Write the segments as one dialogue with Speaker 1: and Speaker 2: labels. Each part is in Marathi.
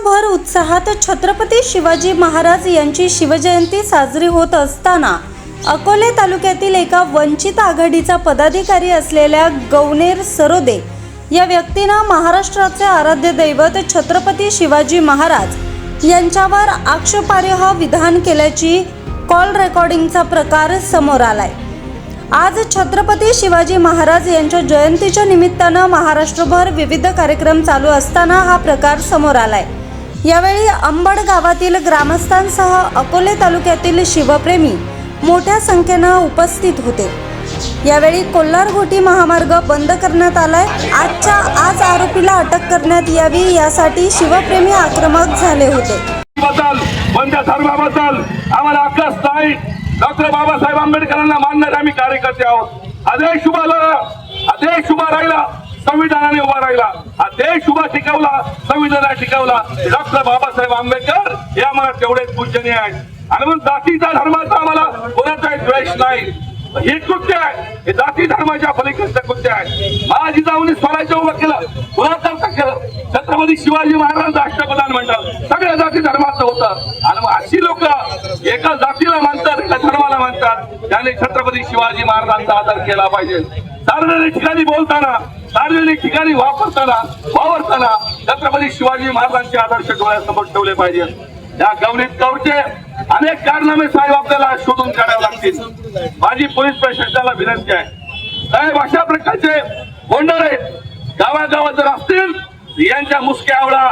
Speaker 1: महाराष्ट्रभर उत्साहात छत्रपती शिवाजी महाराज यांची शिवजयंती साजरी होत असताना अकोले तालुक्यातील एका वंचित आघाडीचा पदाधिकारी असलेल्या गवनेर सरोदे या व्यक्तीनं महाराष्ट्राचे आराध्य दैवत छत्रपती शिवाजी महाराज यांच्यावर आक्षेपार्ह विधान केल्याची कॉल रेकॉर्डिंगचा प्रकार समोर आलाय. आज छत्रपती शिवाजी महाराज यांच्या जयंतीच्या निमित्तानं महाराष्ट्रभर विविध कार्यक्रम चालू असताना हा प्रकार समोर आलाय. यावेळी अंबड गावातील ग्रामस्थांसह अकोले तालुक्यातील शिवप्रेमी मोठ्या संख्येनं उपस्थित होते. यावेळी कोल्हारघोटी महामार्ग बंद करण्यात आलाय. आजच्या आज आरोपीला अटक करण्यात यावी यासाठी शिवप्रेमी आक्रमक झाले होते.
Speaker 2: आम्हाला नाही. डॉक्टर बाबासाहेब आंबेडकरांना मानणारे आम्ही कार्यकर्ते आहोत. हा देश उभा झाला राहिला. संविधानाने उभा राहिला. हा देश उभा टिकवला संविधानाने टिकवला डॉक्टर बाबासाहेब आंबेडकर हे आम्हाला तेवढेच पूजनीय आहेत आणि म्हणून जातीचा धर्माचा आम्हाला कोणाचा द्वेष नाही. हे कृत्य आहे. हे जाती धर्माच्या पलीकडचं कृत्य आहे. माझी जाऊन स्वराज्य उभं केलं. कुणाचं केलं? छत्रपती शिवाजी महाराज राष्ट्रप्रधान म्हणतात सगळ्या जाती धर्माचं होतं. आणि मग अशी लोक एका जातीला मानतात एका धर्माला मानतात. त्याने छत्रपती शिवाजी महाराजांचा आदर केला पाहिजे. सार्वजनिक ठिकाणी बोलताना सार्वजनिक ठिकाणी वापरताना वावरताना छत्रपती शिवाजी महाराजांचे आदर्श डोळ्यासमोर ठेवले पाहिजेत या गवनीत कवचे अनेक कारनामे साहेब आपल्याला शोधून काढावे लागतील. माझी पोलीस प्रशासनाला विनंती आहे. साहेब अशा प्रकारचे गोंडरे गावागावात जर असतील यांच्या मुसक्या आवळा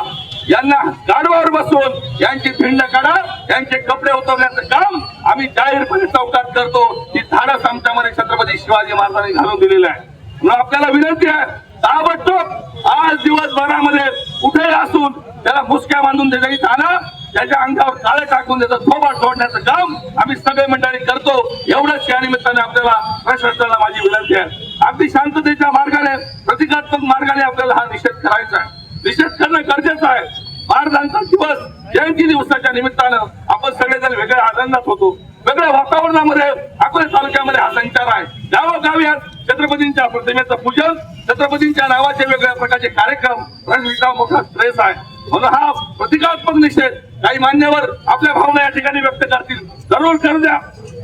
Speaker 2: यांना गाडवावर बसून यांची भिंड काढा यांचे कपडे उतरण्याचं काम आम्ही जाहीरपणे चौकात करतो. ही धाडस आमच्यामध्ये छत्रपती शिवाजी महाराजांनी घालून दिलेलं आहे. आपल्याला विनंती आहे ताबडतोब आज दिवसभरामध्ये कुठेही असून त्याला मुसक्या बांधून त्याच्या आणा त्याच्या अंगावर काळे टाकून त्याचा थोबा सोडण्याचं काम आम्ही सगळे मंडळी करतो. एवढंच या निमित्ताने आपल्याला प्रशासनाला माझी विनंती आहे. अगदी शांततेच्या मार्गाने प्रतिकात्मक मार्गाने आपल्याला हा निषेध करायचा आहे. निषेध करणं गरजेचं आहे. महाराजांचा दिवस जयंती दिवसाच्या निमित्तानं आपण सगळेजण वेगळ्या आनंदात होतो. वेगळ्या वातावरणामध्ये अकोले तालुक्यामध्ये हा संचार आहे. गावोगावी आज छत्रपतींच्या प्रतिमेचं पूजन छत्रपतींच्या नावाचे वेगवेगळ्या प्रकारचे कार्यक्रम रणनीतीचा मोठा स्ट्रेस आहे. म्हणून हा प्रतिकात्मक निषेध काही मान्यवर आपल्या भावना या ठिकाणी व्यक्त करतील. जरूर करू द्या.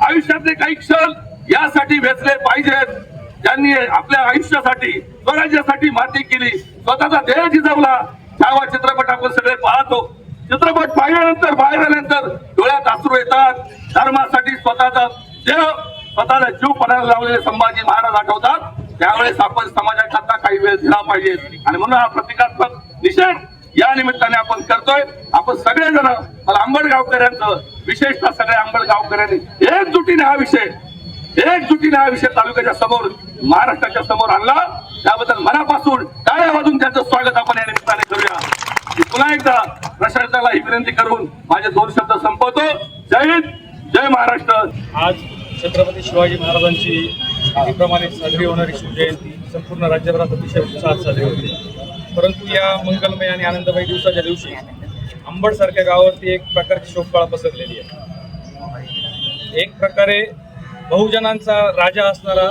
Speaker 2: आयुष्यातले काही क्षण यासाठी वेचले पाहिजेत. ज्यांनी आपल्या आयुष्यासाठी स्वराज्यासाठी माती केली स्वतःचा देह जिजवला छावा चित्रपट आपण सगळे पाहतो. चित्रपट पाहिल्यानंतर बाहेर आल्यानंतर डोळ्यात अश्रू येतात. धर्मासाठी स्वतःचा देह स्वतःला जीव पणाला लावलेले संभाजी महाराज आठवतात त्यावेळेस आपण समाजाकरता काही वेळ दिला पाहिजे. आणि म्हणून हा प्रतिकात्मक निषेध या निमित्ताने आपण करतोय. आपण सगळेजण मला आंबडगावकऱ्यांचं विशेषतः सगळ्या आंबड गावकऱ्यांनी एकजुटीने हा विषय एकजुटीने हा विषय तालुक्याच्या समोर महाराष्ट्राच्या समोर आणला. त्याबद्दल मनापासून टाळ्या वाजून त्यांचं स्वागत आपण या निमित्ताने करूया. पुन्हा एकदा प्रशासनाला ही विनंती करून माझे दोन शब्द संपवतो. जय हिंद जय महाराष्ट्र.
Speaker 3: आज छत्रपती शिवाजी महाराजांची नेहमीप्रमाणे साजरी होणारी शिवजयंती संपूर्ण राज्यभरात अतिशय उत्साहात साजरी होते. परंतु या मंगलमय आणि आनंदमय दिवसाच्या दिवशी अंबडसारख्या गावावरती एक प्रकारची शोककळा पसरलेली आहे. एक प्रकारे बहुजनांचा राजा असणारा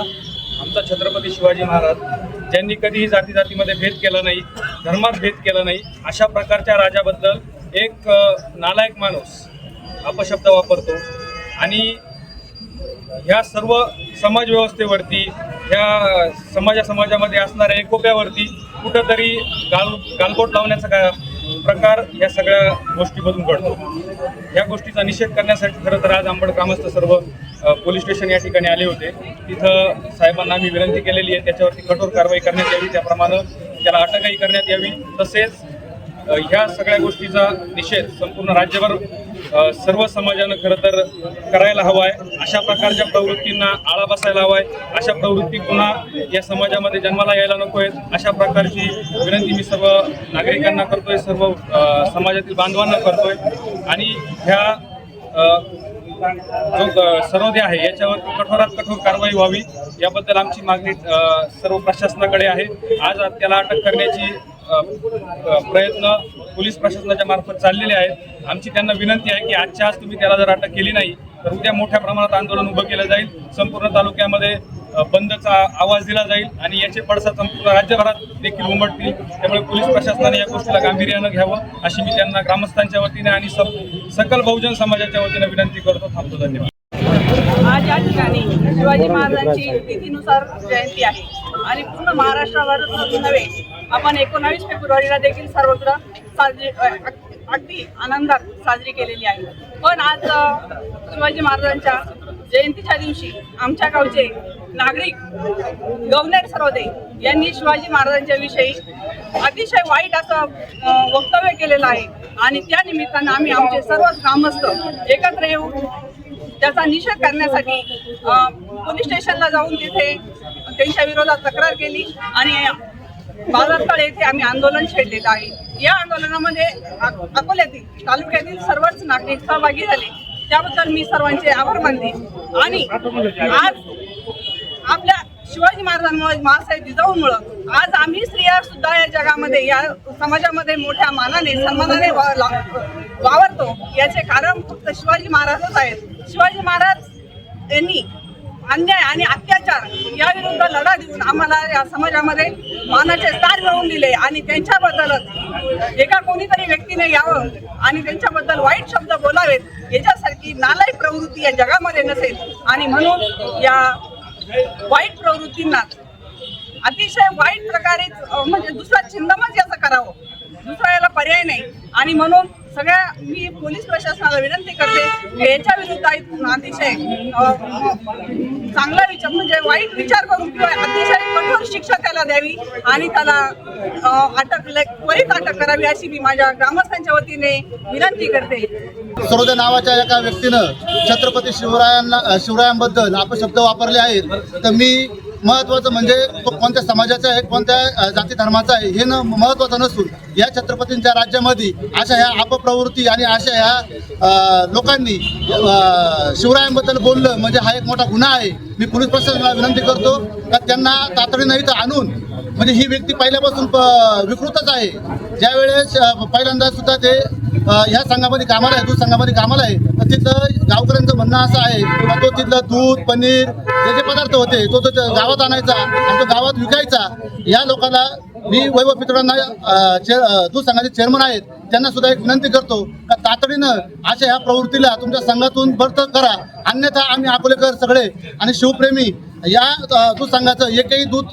Speaker 3: आमचा छत्रपती शिवाजी महाराज ज्यांनी कधीही जाती जातीमध्ये भेद केला नाही धर्मात भेद केला नाही अशा प्रकारच्या राजाबद्दल एक नालायक माणूस अपशब्द वापरतो. आणि ह्या सर्व समाज व्यवस्थेवरती ह्या समाजा समाजामध्ये असणाऱ्या एकोप्यावरती कुठंतरी गाल गालबोट लावण्याचा का प्रकार या सगळ्या गोष्टीमधून घडतो. या गोष्टीचा निषेध करण्यासाठी खरं तर आज आंबड ग्रामस्थ सर्व पोलीस स्टेशन या ठिकाणी आले होते. तिथं साहेबांना आम्ही विनंती केलेली आहे त्याच्यावरती कठोर कारवाई करण्यात यावी त्याप्रमाणे त्याला अटकही करण्यात यावी. तसेच ह्या सगळ्या गोष्टीचा निषेध संपूर्ण राज्यभर सर्व समाजानं खरं तर करायला हवं आहे अशा प्रकारच्या प्रवृत्तींना आळा बसायला हवा आहे अशा प्रवृत्ती पुन्हा या समाजामध्ये जन्माला यायला नको आहेत अशा प्रकारची विनंती मी सर्व नागरिकांना करतोय सर्व समाजातील बांधवांना करतोय. आणि ह्या जो सरोदे आहे याच्यावर कठोरात कठोर कारवाई व्हावी याबद्दल आमची मागणी सर्व प्रशासनाकडे आहे. आज त्याला अटक करण्याची प्रयत्न पोलीस प्रशासनाच्या मार्फत चाललेले आहेत. आमची त्यांना विनंती आहे की आजच्या आज तुम्ही त्याला जर अटक केली नाही तर उद्या मोठ्या प्रमाणात आंदोलन उभं केलं जाईल. संपूर्ण तालुक्यामध्ये बंदचा आवाज दिला जाईल आणि याचे पडसाद संपूर्ण राज्यभरात देखील उमटतील. त्यामुळे पोलीस प्रशासनाने या गोष्टीला गांभीर्यानं घ्यावं अशी मी त्यांना ग्रामस्थांच्या वतीने आणि सब सकल बहुजन समाजाच्या वतीने विनंती करतो. थांबतो धन्यवाद.
Speaker 4: आज या ठिकाणी शिवाजी महाराजांची तिथीनुसार जयंती आहे. आणि पूर्ण महाराष्ट्रावर नव्हे आपण एकोणावीस फेब्रुवारीला देखील सर्वत्र साजरी अगदी आनंदात साजरी केलेली आहे. पण आज शिवाजी महाराजांच्या जयंतीच्या दिवशी आमच्या गावचे नागरिक गव्हर्नर सरोदे यांनी शिवाजी महाराजांच्या विषयी अतिशय वाईट असं वक्तव्य केलेलं आहे. आणि त्या निमित्तानं आम्ही आमचे सर्वच ग्रामस्थ एकत्र येऊन त्याचा निषेध करण्यासाठी पोलीस स्टेशनला जाऊन तिथे त्यांच्या विरोधात तक्रार केली आणि बाजारस्थळ येथे आम्ही आंदोलन छेडलेलं आहे. या आंदोलनामध्ये अकोल्यातील तालुक्यातील सर्वच नागरिक सहभागी झाले. त्याबद्दल मी सर्वांचे आभार मानते. आणि आज आपल्या शिवाजी महाराजांमुळे महासाहेब जिजाऊमुळं आज आम्ही स्त्रिया सुद्धा या जगामध्ये या समाजामध्ये मोठ्या मानाने सन्मानाने वावरतो. याचे कारण फक्त शिवाजी महाराजच आहेत. शिवाजी महाराज यांनी अन्याय आणि अत्याचार याविरुद्ध लढा देऊन आम्हाला या समाजामध्ये मानाचे स्थान मिळवून दिले आणि त्यांच्याबद्दलच एका कोणीतरी व्यक्तीने यावं आणि त्यांच्याबद्दल वाईट शब्द बोलावेत याच्यासारखी नालायक प्रवृत्ती या जगामध्ये नसेल. आणि म्हणून या वाईट प्रवृत्तींना. अतिशय वाईट प्रकारे म्हणजे दुसरा छिंदमच याचं करावं. दुसरा याला पर्याय नाही. आणि म्हणून सगळ्या मी पोलीस प्रशासनाला विनंती करते याच्या विरुद्ध अतिशय चांगला विचार म्हणजे वाईट विचार करून किंवा अतिशय कठोर शिक्षा त्याला द्यावी आणि त्याला अटक त्वरित अटक करावी अशी मी माझ्या ग्राम ग्रामस्थांच्या वतीने विनंती करते.
Speaker 5: सरोदे नावाच्या एका व्यक्तीनं छत्रपती शिवरायांना शिवरायांबद्दल अपशब्द वापरले आहेत. तर मी महत्वाचं म्हणजे तो कोणत्या समाजाचा आहे कोणत्या जाती धर्माचा आहे हे न महत्त्वाचं नसून या छत्रपतींच्या राज्यामध्ये अशा ह्या अपप्रवृत्ती आणि अशा ह्या लोकांनी शिवरायांबद्दल बोललं म्हणजे हा एक मोठा गुन्हा आहे. मी पोलीस प्रशासनाला विनंती करतो का त्यांना तातडीनं इथं आणून म्हणजे ही व्यक्ती पहिल्यापासून प- विकृतच आहे. ज्यावेळेस पहिल्यांदा सुद्धा ते ह्या संघामध्ये कामाला आहे दूध संघामध्ये कामाला आहे तर गावकऱ्यांचं म्हणणं असं आहे का तो तिथलं दूध पनीर जे जे पदार्थ होते तो तो गावात आणायचा आणि तो गावात विकायचा या लोकांना मी वैभव पितोडांना चे दूध संघाचे चेअरमन आहेत. त्यांना सुद्धा एक विनंती करतो का तातडीनं अशा ह्या प्रवृत्तीला तुमच्या संघातून बर्थ करा. अन्यथा आम्ही अकोलेकर सगळे आणि शिवप्रेमी या दूध संघाचं एकही दूध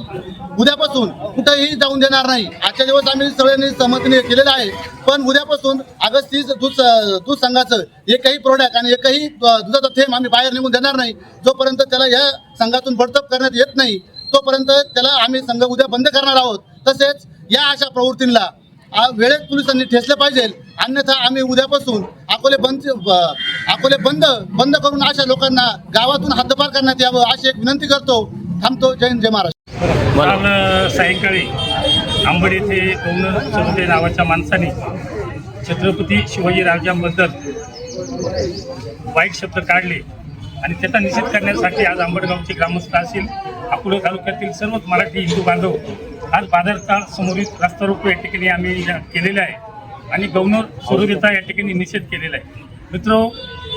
Speaker 5: उद्यापासून कुठेही जाऊन देणार नाही. आजच्या दिवस आम्ही सगळ्यांनी सहमतीने केलेलं आहे. पण उद्यापासून ऑगस्ट तीस दूध दूध संघाचं एकही प्रोडक्ट आणि एकही दुधाचा थेंब आम्ही बाहेर निघून देणार नाही. जोपर्यंत त्याला या संघातून बडतप करण्यात येत नाही तोपर्यंत त्याला आम्ही संघ उद्या बंद करणार आहोत. तसेच या अशा प्रवृत्तींना वेळेत पोलिसांनी ठेचलं पाहिजे. अन्यथा आम्ही उद्यापासून अकोले बंद अकोले बंद बंद करून अशा लोकांना गावातून हद्दपार करण्यात यावं अशी एक विनंती करतो. थांबतो. जय हिंद जय महाराष्ट्र.
Speaker 6: काल सायंकाळी. आंबड येथे गौन नावाच्या माणसाने छत्रपती शिवाजी राजांबद्दल वाईट शब्द काढले. आणि त्याचा निषेध करण्यासाठी आज आंबडगावचे ग्रामस्थ असतील अकोला तालुक्यातील सर्वच मराठी हिंदू बांधव आज बाजारचा समोरील रस्ता रोको या ठिकाणी आम्ही केलेलं केलेला आहे. आणि गव्हर्नर सरोदेचा या ठिकाणी निषेध केलेला आहे. मित्र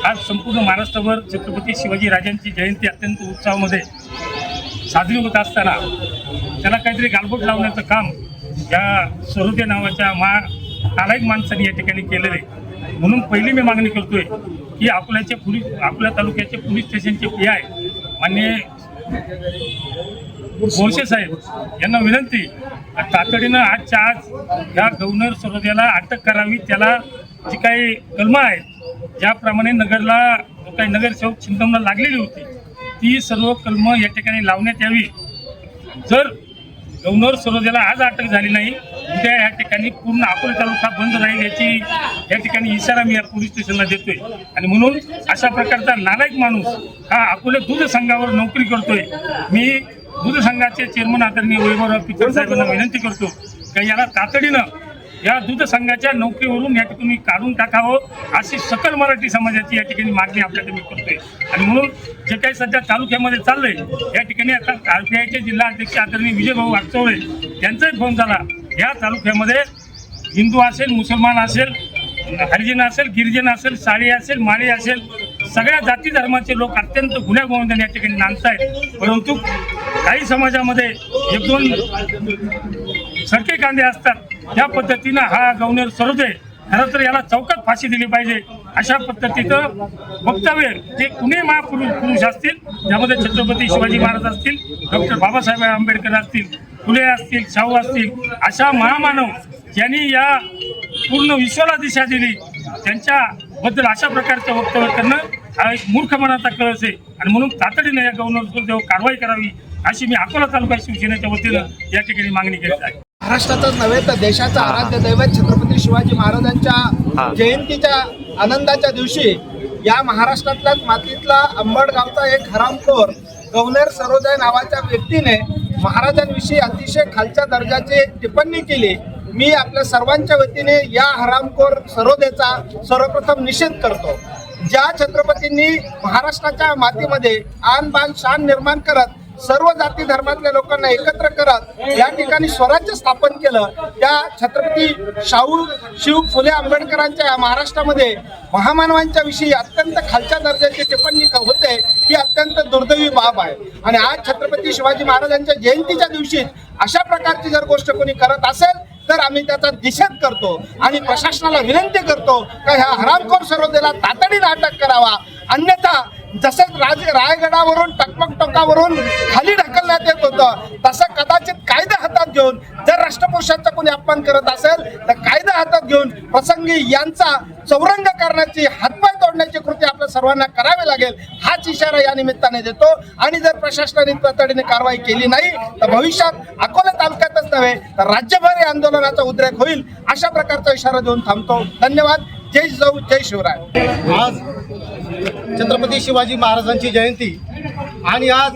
Speaker 6: आज संपूर्ण महाराष्ट्रावर छत्रपती शिवाजी राजांची जयंती अत्यंत उत्साहामध्ये साजरी होत असताना त्याला काहीतरी गालबोट लावण्याचं काम या सरोदे नावाच्या मा नालायक माणसाने या ठिकाणी केलेलं आहे. म्हणून पहिली मी मागणी करतोय की अकोल्याच्या पोलीस अकोला तालुक्याचे पोलीस स्टेशनचे पी आय मान्य बोरसे साहेब यांना विनंती तातडीनं आजच्या आज या गव्हर्नर सरोद्याला अटक करावी त्याला जी काही कलमं आहेत ज्याप्रमाणे नगरला काही नगरसेवक चिंतमला लागलेली होती ती सर्व कलमं या ठिकाणी लावण्यात यावी. जर गव्हर्नर सरोद्याला आज अटक झाली नाही उद्या या ठिकाणी पूर्ण अकोला तालुका बंद राहील याची या ठिकाणी इशारा मी या पोलीस स्टेशनला देतोय. आणि म्हणून अशा प्रकारचा नालायक माणूस हा अकोले दूध संघावर नोकरी करतोय. मी दूध संघाचे चेअरमन आदरणीय वैभवराव पिचड साहेबांना विनंती करतो की याला तातडीनं या दूध संघाच्या नोकरीवरून या ठिकाणी काढून टाकावं अशी सकल मराठी समाजाची या ठिकाणी मागणी आपल्याकडे मी करतोय. आणि म्हणून जे काही सध्या तालुक्यामध्ये चाललंय या ठिकाणी आता आर पी आयचे जिल्हा अध्यक्ष आदरणीय विजयभाऊ वागचौळे यांचाही फोन झाला. या तालुक्यामध्ये हिंदू असेल मुसलमान असेल हरिजन असेल गिरिजन असेल साळी असेल माळी असेल सगळ्या जाती धर्माचे लोक अत्यंत गुन्ह्या गोविंदाने या ठिकाणी नांदतायत. परंतु काही समाजामध्ये एक दोन सरके कांदे असतात. त्या पद्धतीनं हा गवनेर सरोदे खरं तर याला चौकात फाशी दिली पाहिजे. अशा पद्धतीचं वक्तव्य जे कुणी महापुरुष पुरुष असतील त्यामध्ये छत्रपती शिवाजी महाराज असतील डॉक्टर बाबासाहेब आंबेडकर असतील फुले असतील शाहू असतील अशा महामानव ज्यांनी या पूर्ण विश्वाला दिशा दिली त्यांच्याबद्दल अशा प्रकारचं वक्तव्य करणं हा एक मूर्खपणाचा कळस आहे. आणि म्हणून तातडीनं या गव्हर्नरवर कारवाई करावी अशी मी अकोला तालुका शिवसेनेच्या वतीनं या ठिकाणी मागणी करीत आहे.
Speaker 7: महाराष्ट्रातच नव्हे तर देशाचं आराध्य दैवत छत्रपती शिवाजी महाराजांच्या जयंतीच्या आनंदाच्या दिवशी या महाराष्ट्रातल्याच मातीतला अंबड गावचा एक हरामखोर गव्हर्नर सरोदय नावाच्या व्यक्तीने महाराजांविषयी अतिशय खालच्या दर्जाची टिप्पणी केली. मी आपल्या सर्वांच्या वतीने या हरामखोर सरोदेचा सर्वप्रथम निषेध करतो. ज्या छत्रपतींनी महाराष्ट्राच्या मातीमध्ये आन बान शान निर्माण करत सर्व जाती धर्मातल्या लोकांना एकत्र करत या ठिकाणी स्वराज्य स्थापन केलं. त्या छत्रपती शाहू शिव फुले आंबेडकरांच्या महाराष्ट्रामध्ये महामानवांच्या विषयी अत्यंत खालच्या दर्जाची टिप्पणी होते ही अत्यंत दुर्दैवी बाब आहे. आणि आज छत्रपती शिवाजी महाराजांच्या जयंतीच्या दिवशी अशा प्रकारची जर गोष्ट कोणी करत असेल तर आम्ही त्याचा निषेध करतो आणि प्रशासनाला विनंती करतो का ह्या हरामखोर सरोदेला तातडीने अटक करावा. अन्यथा जसं राज रायगडावरून टकमक खाली ढकलण्यात येत होतं. तसं कदाचित कायदा हातात घेऊन जर राष्ट्रपुरुषांचा कोणी अपमान करत असेल तर कायदा हातात घेऊन प्रसंगी यांचा चौरंग करण्याची हातपाय तोडण्याची कृती आपल्या सर्वांना करावी लागेल हाच इशारा या निमित्ताने देतो. आणि जर प्रशासनाने तातडीने कारवाई केली नाही तर भविष्यात अकोला तालुक्यातच नव्हे तर राज्यभर या आंदोलनाचा उद्रेक होईल अशा प्रकारचा इशारा देऊन थांबतो. धन्यवाद. जय जाऊ जय शिवराय.
Speaker 5: आज छत्रपती शिवाजी महाराजांची जयंती आणि आज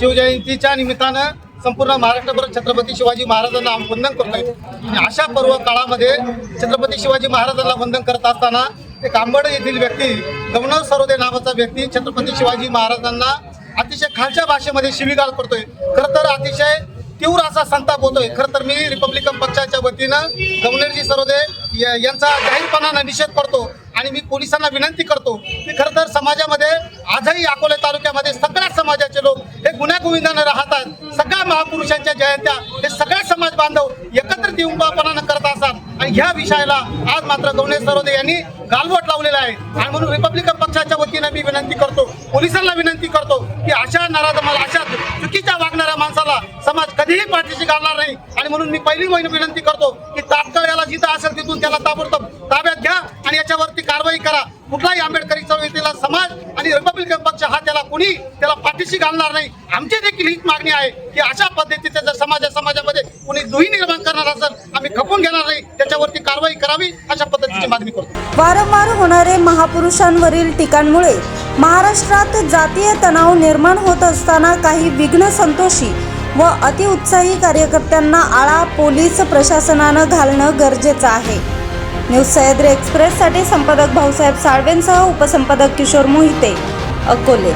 Speaker 5: शिवजयंतीच्या निमित्तानं संपूर्ण महाराष्ट्रभर छत्रपती शिवाजी महाराजांना आम्ही वंदन करतोय. आणि अशा पर्व काळामध्ये छत्रपती शिवाजी महाराजांना वंदन करत असताना एक आंबड येथील व्यक्ती गवनर सरोदे नावाचा व्यक्ती छत्रपती शिवाजी महाराजांना अतिशय खालच्या भाषेमध्ये शिवीगाळ करतोय. खरं तर अतिशय तीव्र असा संताप होतोय. खरं तर मी रिपब्लिकन पक्षाच्या वतीनं गवनेरजी सरोदे या- यांचा जाहीरपणानं निषेध करतो. आणि मी पोलिसांना विनंती करतो की खरं तर समाजामध्ये आजही अकोले तालुक्यामध्ये सगळ्या समाजाचे लोक हे गुन्ह्या राहतात सगळ्या महापुरुषांच्या जयंत्या हे सगळे समाज बांधव एकत्रित येऊन बापणानं करत असतात. आणि ह्या विषयाला आज मात्र गवणे सरोदे यांनी गालवट लावलेला आहे. आणि म्हणून रिपब्लिकन पक्षाच्या वतीनं मी विनंती करतो पोलिसांना विनंती करतो की अशा नराधमाला अशा चुकीच्या वागणाऱ्या माणसाला समाज कधीही पाठीशी घालणार नाही. आणि म्हणून मी पहिली महिने विनंती करतो की तात्काळ याला जिथं असेल तिथून त्याला ताबडतोब ताब्यात घ्या आणि याच्यावरती कारवाई करा. कुठलाही आंबेडकरी चळवळीतला समाज आणि रिपब्लिकन पक्ष हा त्याला कुणी त्याला पाठीशी घालणार नाही. आमची देखील हीच मागणी आहे की अशा पद्धतीचे जर समाजा समाजामध्ये कुणी दुही निर्माण करणार असेल आम्ही खपून घेणार नाही. त्याच्यावरती कारवाई करावी अशा पद्धतीची मागणी करतो.
Speaker 1: वारंवार होणारे महापुरुषांवरील टीकांमुळे महाराष्ट्रात जातीय तणाव निर्माण होत असताना काही विघ्न संतोषी व अतिउत्साही कार्यकर्त्यांना आळा पोलीस प्रशासनानं घालणं गरजेचं आहे. न्यूज सह्याद्री एक्सप्रेससाठी संपादक भाऊसाहेब साळवेंसह उपसंपादक किशोर मोहिते अकोले.